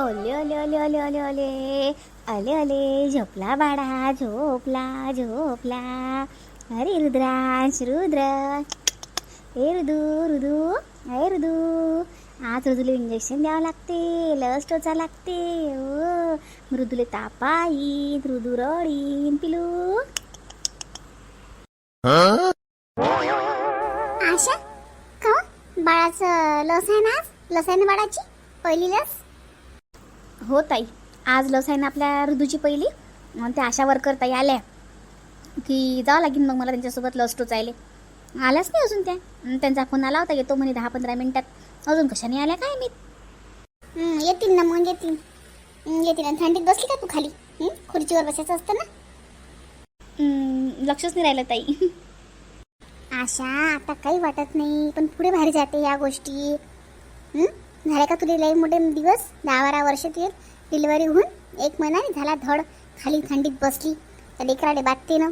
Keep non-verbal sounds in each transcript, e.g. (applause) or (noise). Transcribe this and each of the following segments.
ओले ओले ओले ओले ओले ओले. अले अले झोपला बाळा झोपला झोपला. अरे रुद्रांश रुद्र. हे रुदू रुदू. अरे रुदू. आज रुदूला इंजेक्शन द्यावं लागते लस टोचा लागते. ओ मृदूले तापा येईन रुदू रडीन पिलू. आशा का हो? बाळाचं लस आहे ना लस आहे ना बाळाची? पहिली लस? हो ताई. आज लस आहे ना आपल्या ऋतूची पहिली. त्या आशा वर्कर ताई आल्या. की जावं लागेल मग मला त्यांच्यासोबत लस टोचायले. आल्याच नाही अजून त्या. त्यांचा फोन आला होता येतो म्हणे दहा पंधरा मिनिटात. अजून कशाने आल्या काय मी येतील ना मग येतील. येतील. आणि थंडीत बसली का तू खाली? खुर्चीवर बसायचं असतं ना? लक्षच नाही राहिलं ताई. आशा आता काही वाटत नाही. पण पुढे भारी जाते या गोष्टी? झाले का तुले लई मोठे दिवस? दहा बारा वर्षात येईल डिलिव्हरी होऊन एक महिना झाला धड खाली थंडीत बसली. तर लेकराडे बागते ना.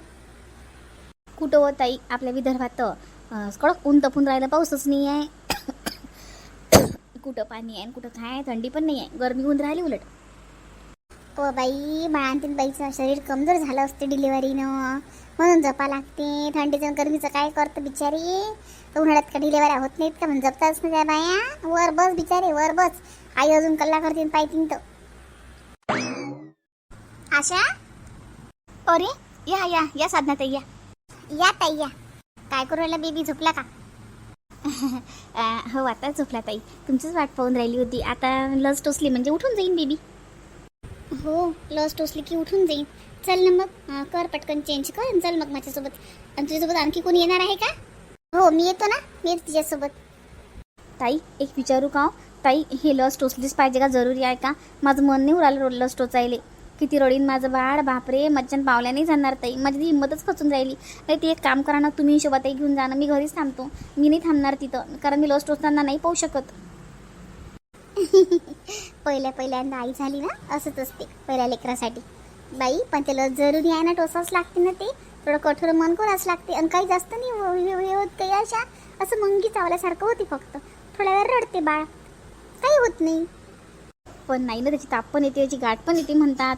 कुठं हो ताई? आपल्या विदर्भात तर कडक ऊन तपून राहिलं पाऊसच नाही आहे (coughs) कुठं पाणी आहे आणि कुठं काय थंडी पण नाही आहे गरमी होऊन राहिली उलट. हो बाई बाळांतील बाईचं शरीर कमजोर झालं असते डिलिव्हरीनं म्हणून जपा लागते. थंडीचं गरमीचं काय करतं बिचारी? तर उन्हाळ्यात का डिलिव्हऱ्या होत नाहीत का? म्हणजे जपताच नाही त्या बाया. वर बस बिचारे वर बस. आई अजून कल्ला करतील पाहितीन तर आशा? अरे या या या साधना ताई या. या ताई या. काय करू राहिला बेबी? झोपला का? (laughs) हो आता झोपला ताई. तुमचीच वाट पाहून राहिली होती. आता लस टोचली म्हणजे उठून जाईन बेबी. हो लस टोचली की उठून जाईन. चल ना मग. कर पटकन चेंज कर आणि चल मग माझ्यासोबत. आणि तुझ्यासोबत आणखी कोणी येणार आहे का? हो मी येतो ना. मी येतो तुझ्यासोबत. ताई एक विचारू का हो? ताई हे लस टोचलीच पाहिजे का? जरुरी आहे का? माझं मन नाही उरालं लस टोचायले. किती रडीन माझं बाळ. बापरे मज्जन पावल्या नाही जाणार ताई. माझी ती हिंमतच खचून राहिली. नाही ती एक काम करा ना. तुम्ही शोभाताई घेऊन जा ना. मी घरीच थांबतो. मी नाही थांबणार तिथं. कारण मी लस टोचताना नाही पाहू शकत. (laughs) पहिल्या पहिल्यांदा आई झाली ना असंच असते पहिल्या लेकरासाठी. बाई पण त्याला जरुरी आहे ना टोसाच लागते ना ते. थोडं कठोर मन करावंच लागते? आणि काही जास्त नाही होत काही अशा? असं मंगी चावल्यासारखं होती फक्त. थोड्या वेळ रडते बाळ. काही होत नाही. पण नाही ना त्याची ताप पण येते त्याची गाठ पण येते म्हणतात.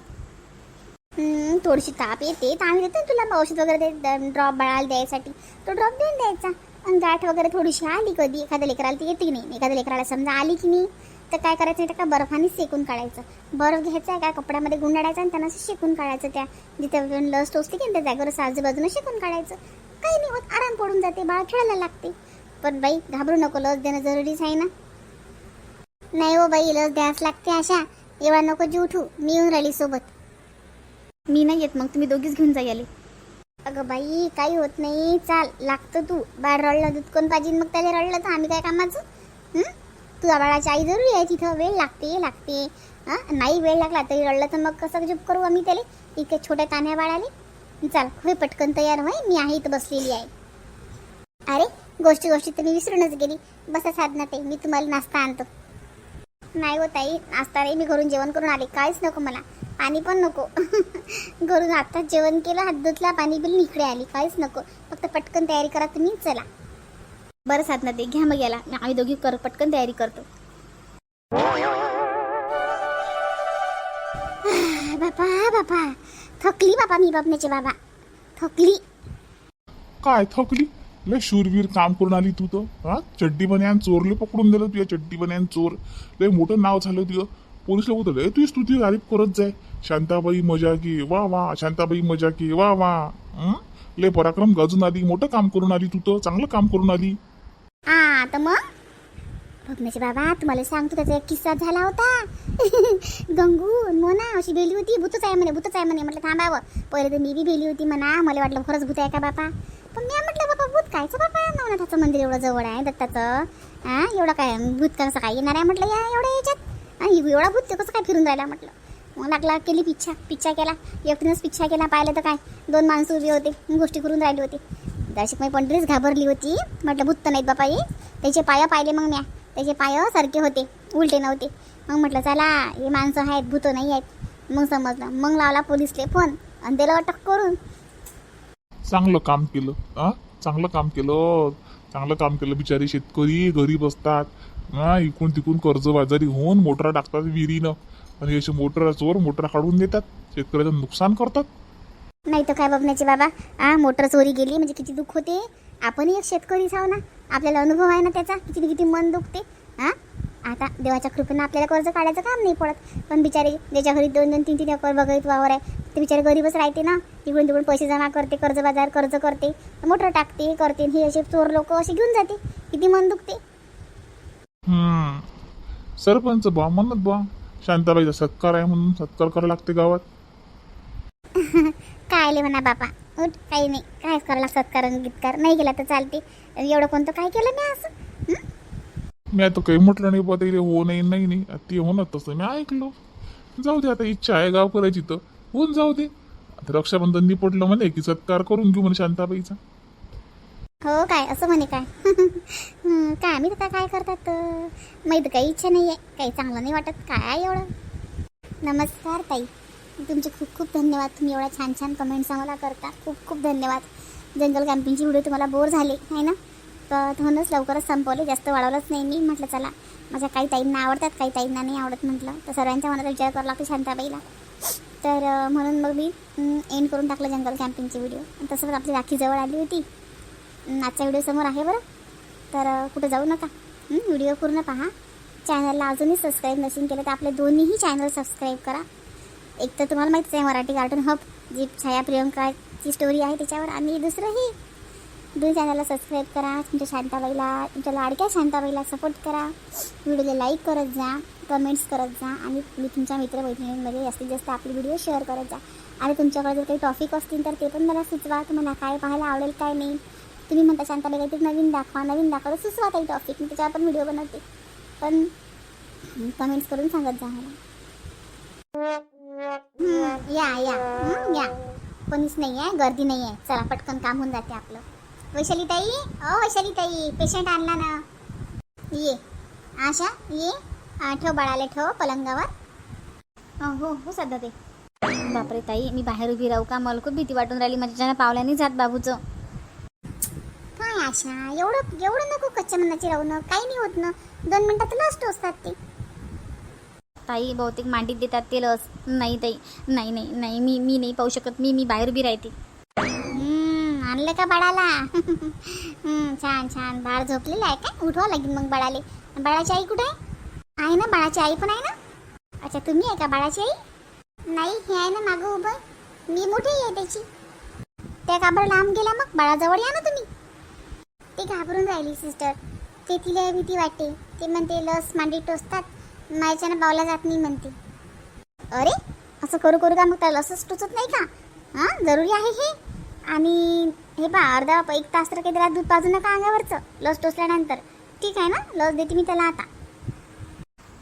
थोडीशी ताप येते. तर आम्ही देतो ना तुला औषध वगैरे ड्रॉप बाळाला द्यायसाठी. तो ड्रॉप देऊन द्यायचा. आणि गाठ वगैरे थोडीशी आली कधी एखाद्या लेकराला ती येते की नाही? एखाद्या लेकराला समजा आली की नाही? तर काय करायचं नाही का? बर्फाने शेकून काढायचं. बर्फ घ्यायचा आहे का? कपड्यामध्ये गुंडाळायचा आणि त्यांना असं शेकून काढायचं त्या जिथे लस टोचते की त्या जागेवर असं आजूबाजूनं शेकून काढायचं. काही नाही होत आराम पडून जाते बाळ खेळायला लागते. पण बाई घाबरू नको लस देणं जरुरीच आहे ना? नाही हो बाई लस द्यायच लागते अशा एवढा नको जीव उठू मी येऊन राहिली सोबत. मी नाही येत मग तुम्ही दोघीच घेऊन जाईल अगं बाई काही होत नाही चाल लागतं तू. बाळ रडलं दूध कोण पाहिजे मग त्याला रडलं तर आम्ही काय कामाचं? हं? बाळाची आई जरुरी आहे तिथं. वेळ लागते लागते. हां? नाही वेळ लागला तरी रडलं तर मग कसं जुप करू आम्ही त्याला? इथे छोट्या कान्या बाळाले? चाल होय पटकन तयार होय मी आहे इथं बसलेली आहे. अरे गोष्टी गोष्टी तर मी विसरूनच गेली. बसा साधना ते मी तुम्हाला नाश्ता आणतो. नाही हो ताई नाश्ता रे मी घरून जेवण करून आले. काहीच नको मला. पाणी पण नको. (laughs) घरून आत्ताच जेवण केलं हात धुतला पाणी बिल इकडे आली. काहीच नको. फक्त पटकन तयारी करा तुम्ही. चला. बरं साधना ते. घ्या मग याला. आम्ही दोघी कर पटकन तयारी करतो. (sighs) बापा बापा. थकली बापा मी बापण्याचे बाबा. थकली. काय थकली? लय शूरवीर काम करून आली तू तर. हा? चड्डी बन्यान चोरले पकडून दिलं तुझ्या चड्डी बन्यान चोर. लय मोठं नाव झालं तुझं. पोलीस लोक लय तुझी स्तुती तारीफ करत जाय. शांताबाई मजा की वा वा शांताबाई मजा की वा वा. हं? लय पराक्रम गाजून आली. मोठं काम करून आली तू तर. चांगलं काम करून आली. हा तर मग बघण्याचे बाबा तुम्हाला सांगतो त्याचा एक किस्सा झाला होता. (laughs) गंगू मोना अशी भेली होती भूतच आहे म्हणे भूतच आहे म्हणे म्हटलं थांबावं. पहिले तर मी बी भेली होती म्हणा मला वाटलं खरंच भूत आहे का बापा? पण मी म्हटलं बापा भूत कायचं बापा? नवनाथाचं मंदिर एवढं जवळ आहे दत्ताचं. हा एवढं काय भूत कसं काय येणार आहे? म्हटलं या एवढ्या याच्यात. आणि एवढा भूत ते कसं काय फिरून राहिला? म्हटलं. मग लागला केली पिच्छा पिच्छा केला. एकटीनंच पिच्छा केला पाहिलं तर काय दोन माणसं उभी होते गोष्टी करून राहिली होती. दर्शक मी पंढरीच घाबरली होती. म्हटलं भूत तर नाहीत बापा ये त्याचे पाय पाहिले मग म्या. त्याचे पाय सारखे होते उलटे नव्हते. मग म्हटलं चला हे माणसं आहेत भूत नाही आहेत. मग समजलं. मग लावला पोलिसले फोन आणि त्याला अटक करून. चांगलं काम केलं. हा चांगलं काम केलं. चांगलं काम केलं. बिचारी शेतकरी घरी बसतात हा इकडून तिकडून कर्ज बाजारी होऊन मोटरा टाकतात विहिरीनं. आणि असे मोटर चोर मोटरा काढून देतात. शेतकऱ्याचं नुकसान करतात. नाही तर काय बघण्याचे बाबा? आ मोटर चोरी गेली म्हणजे किती दुःख होते. आपणही एक शेतकरीच आहो ना. आपल्याला अनुभव आहे ना त्याचा. किती किती मन दुखते. हा? आता देवाच्या कृपेनं आपल्याला कर्ज काढायचं काम नाही पडत. पण बिचारे ज्याच्या घरी दोन दोन तीन तीन एकर बघत वावर आहे ते बिचारे गरीबच राहते ना. तिकडून तिकडून पैसे जमा करते कर्ज बाजार कर्ज करते. मोटर टाकते करते हे असे चोर लोक असे घेऊन जाते. किती मन दुखते. सरपंच बा म्हणत बा शांताबाईचा सत्कार आहे म्हणून सत्कार करायला लागते गावात. (laughs) काय म्हणा बापा. काही नाही. काय करायला सत्कार गीतकार नाही गेला तर चालते. एवढं कोणतं काय केलं मी असं? मी आता काही म्हटलं नाही बा त्याला हो नाही नाही नाही. आता ते म्हणत तसं. मी ऐकलो. जाऊ दे आता इच्छा आहे गाव करायची तर. होऊन जाऊ दे. आता रक्षाबंधन निपटलं म्हणे की सत्कार करून घेऊ म्हणे शांताबाईचा. हो काय? असं म्हणे काय? (laughs) काय आम्ही आता काय करतात माहीत काही इच्छा नाही आहे काही चांगलं नाही वाटत. काय एवढं? नमस्कार ताई. तुमचे खूप खूप धन्यवाद. तुम्ही एवढ्या छान छान कमेंट्स आम्हाला करता. खूप खूप धन्यवाद. जंगल कॅम्पिंगची व्हिडिओ तुम्हाला बोर झाले आहे ना? तर म्हणूनच लवकरच संपवले. जास्त वाढवलंच नाही मी. म्हटलं चला माझ्या काही ताईंना आवडतात काही ताईंना नाही आवडत म्हटलं. तर सर्वांच्या मनाचा विचार करावा लागतो शांताबाईला. तर म्हणून मग मी एंड करून टाकलं जंगल कॅम्पिंगची व्हिडिओ. तसंच आपली राखी जवळ आली होती. आजचा व्हिडिओ समोर आहे बरं. तर कुठं जाऊ नका. व्हिडिओ पूर्ण पहा. चॅनलला अजूनही सबस्क्राईब नसेल केलं तर आपले दोन्हीही चॅनल सबस्क्राईब करा. एक तर तुम्हाला माहितीच आहे मराठी कार्टून हब जी छाया प्रियंकाची स्टोरी आहे त्याच्यावर आणि दुसरंही दोन्ही चॅनलला सबस्क्राईब करा. तुमच्या शांताबाईला तुमच्या लाडक्या शांताबाईला सपोर्ट करा. व्हिडिओला लाईक करत जा कमेंट्स करत जा आणि मी तुमच्या मित्रमैत्रिणींमध्ये जास्तीत जास्त आपले व्हिडिओ शेअर करत जा. आणि तुमच्याकडे जर काही टॉपिक असतील तर ते पण मला सुचवा. तुम्हाला काय पाहायला आवडेल काय नाही. तुम्ही म्हणता शांताबाई काहीतरी नवीन दाखवा नवीन दाखवा. तर सुचवा काही टॉपिक मी त्याच्यावर पण व्हिडिओ बनवते. पण कमेंट्स करून सांगत जा मला. या या. हं, या. कोणीच नाही आहे गर्दी नाही आहे चला पटकन काम होऊन जाते आपलं. वैशाली ताई ओ वैशाली ताई पेशंट आणला ना. ये. आशा ये. आ, ठेव बाळाला ठेव पलंगावर. अं, हो हो सध्या ते. बापरे ताई मी बाहेर उभी राहू का? मला खूप भीती वाटून राहिली. माझ्या पावल्याने जात बाबूचं. काय आशा? एवढं एवढं नको कच्च्या मनाची राहू ना. काही नाही होत ना. दोन मिनिटात लस असतात ते. ताई बहुतेक मांडीत देतात ते लस नाही ताई नाही नाही नाही मी मी नाही पाहू शकत. मी मी बाहेर बी राहते. आणलं का बाळाला? छान छान. बाळ झोपलेलं आहे का उठवा लागेल मग बाळाले. बाळाची आई कुठे आहे? ना? बाळाची आई पण आहे ना? अच्छा तुम्ही आहे का बाळाची आई? नाही हे आहे ना मागं उभं. मी मोठी आहे त्याची. त्या काबर लांब गेला मग? बाळाजवळ या ना तुम्ही. ते घाबरून राहिली सिस्टर ते तिला भीती वाटते. ते म्हणते लस मांडी टोचतात. माझ्यानं पावला जात नाही म्हणते. अरे असं करू करू का मग त्याला लसच टोचत नाही का? हां जरुरी आहे हे. आणि हे पा अर्धा एक तास तर काही त्याला दूध पाजू नका अंगावरचं लस टोचल्यानंतर. ठीक आहे ना? लस देते मी त्याला आता.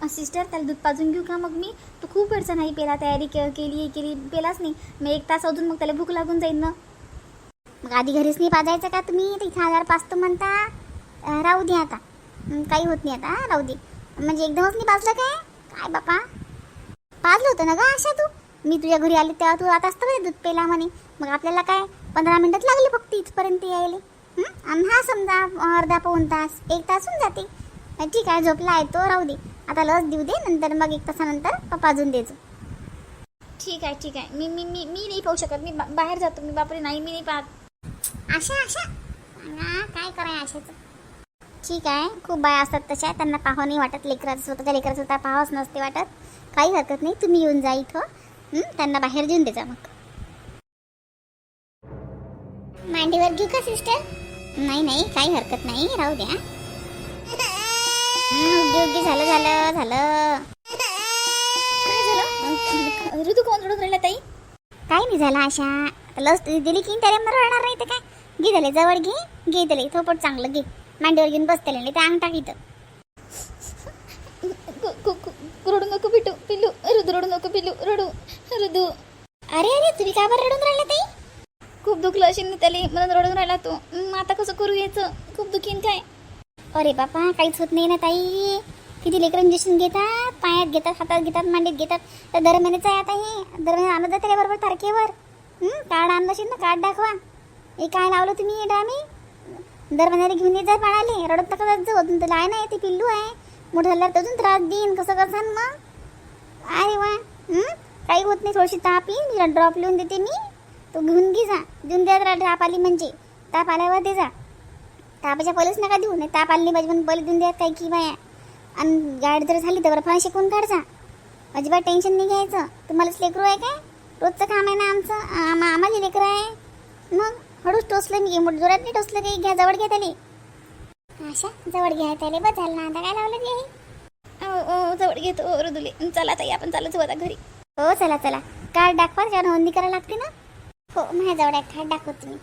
सिस्टर त्याला दूध पाजून घेऊ का मग मी? तू खूप अडचण नाही पेला तयारी के- केली हे केली पेलाच नाही. मग एक तास अजून मग त्याला भूक लागून जाईल ना. मग आधी घरीच नाही पाजायचं का तुम्ही? तिथे इथं हजार पाचतो म्हणता. राहू दे आता. काही होत नाही आता राहू दे. म्हणजे एकदमच नाही पाजलं काय? काय बापा? पाजलं होतं ना ग आशा तू? मी तुझ्या घरी आले तेव्हा तू आता असतं दूध पेला म्हणे. मग आपल्याला काय? पंधरा मिनिटात लागले फक्त इथपर्यंत यायले? आणि हा समजा अर्धा पाऊन तास एक तास होऊन जाते. ठीक आहे झोपला आहे तो राहू दे. आता लस देऊ दे नंतर मग एक तासानंतर पाजून द्यायचं ठीक आहे ठीक आहे. मी मी मी मी नाही पाहू शकत. मी बाहेर जातो. मी बापरे नाही मी नाही पाहत. आशा आशा. काय कराय आशाचं ठीक आहे. खूप बाया असतात तशा. त्यांना पाहावं नाही वाटत. लेकराचं स्वतःच्या लेकराचं स्वतः पाहावंच नसते वाटत. काही हरकत नाही. तुम्ही येऊन जा इथं. त्यांना बाहेर देऊन देजा मग. मांडीवर घेऊ का सिस्टर नाही नाही. काही हरकत नाही. राहू द्या. हं, झालं झालं झालं. काय झालं? ऋतू कोण रडून राहिला ताई? काय नाही झालं अशा लस दिली की त्याला मग रडणार नाही तर काय? घे झाले जवळ घे. घे त्याला. थोपट चांगलं घे. मांडीवर घेऊन बस त्याला ते अंग टाक इथं. कु- कु- कु- रडू नको पिटू पिल्लू ऋतू रडू नको पिल्लू रडू ऋतू अरे अरे तुम्ही का बरं रडून राहिला ताई? खूप दुखलं असेल ना त्याला म्हणून रडून राहिला तो. आता कसं करू यायचं खूप दुखीन काय? अरे बापा काहीच होत नाही ना ताई. किती लेकर इंजेक्शन घेतात पायात घेतात हातात घेतात मांडीत घेतात. तर दर महिन्याचं आहे आता हे. दर महिन्यात आणत जा त्याला बरोबर तारखेवर? कार्ड आणलं असेल ना कार्ड दाखवा. हे काय लावलं तुम्ही हे डामी? दर महिन्याला घेऊन येत जा बाळाले रडत नका जात जाऊ. अजून त्याला आहे ना ते पिल्लू आहे. मोठं झाल्यावर अजून त्रास देईन. कसं करसान मग? अरे वा. काही होत नाही. थोडीशी ताप येईल ड्रॉप लिहून देते मी. तो घेऊन घे जा. देऊन द्या जरा ताप आली म्हणजे. ताप आल्यावर दे जा. तापाच्या पहिलेच नका देऊ. नाही ताप आली पाहिजे म्हणून पहिले देऊन द्या काही की बाया. आणि गाडी जर झाली तर बरं शिकवून काढजा अजिबात टेन्शन नाही घ्यायचं. तुम्हालाच लेकरू आहे काय? रोजचं काम आहे ना आमचं? आम- आम्हाला लेकरं आहे. मग? हळूच टोचलं मी मोठ जोरात नाही टोचलं काही. घ्या जवळ घ्या त्याले अशा जवळ घ्या त्याले. बस झालं ना आता काय लावलं ते? जवळ घेतो रुदुले. चला ताई आपण चालत आता घरी. हो चला चला. कार्ड दाखवा कारण नोंदणी करायला लागते ना? हो माझ्याजवळ एक कार्ड दाखवत मी.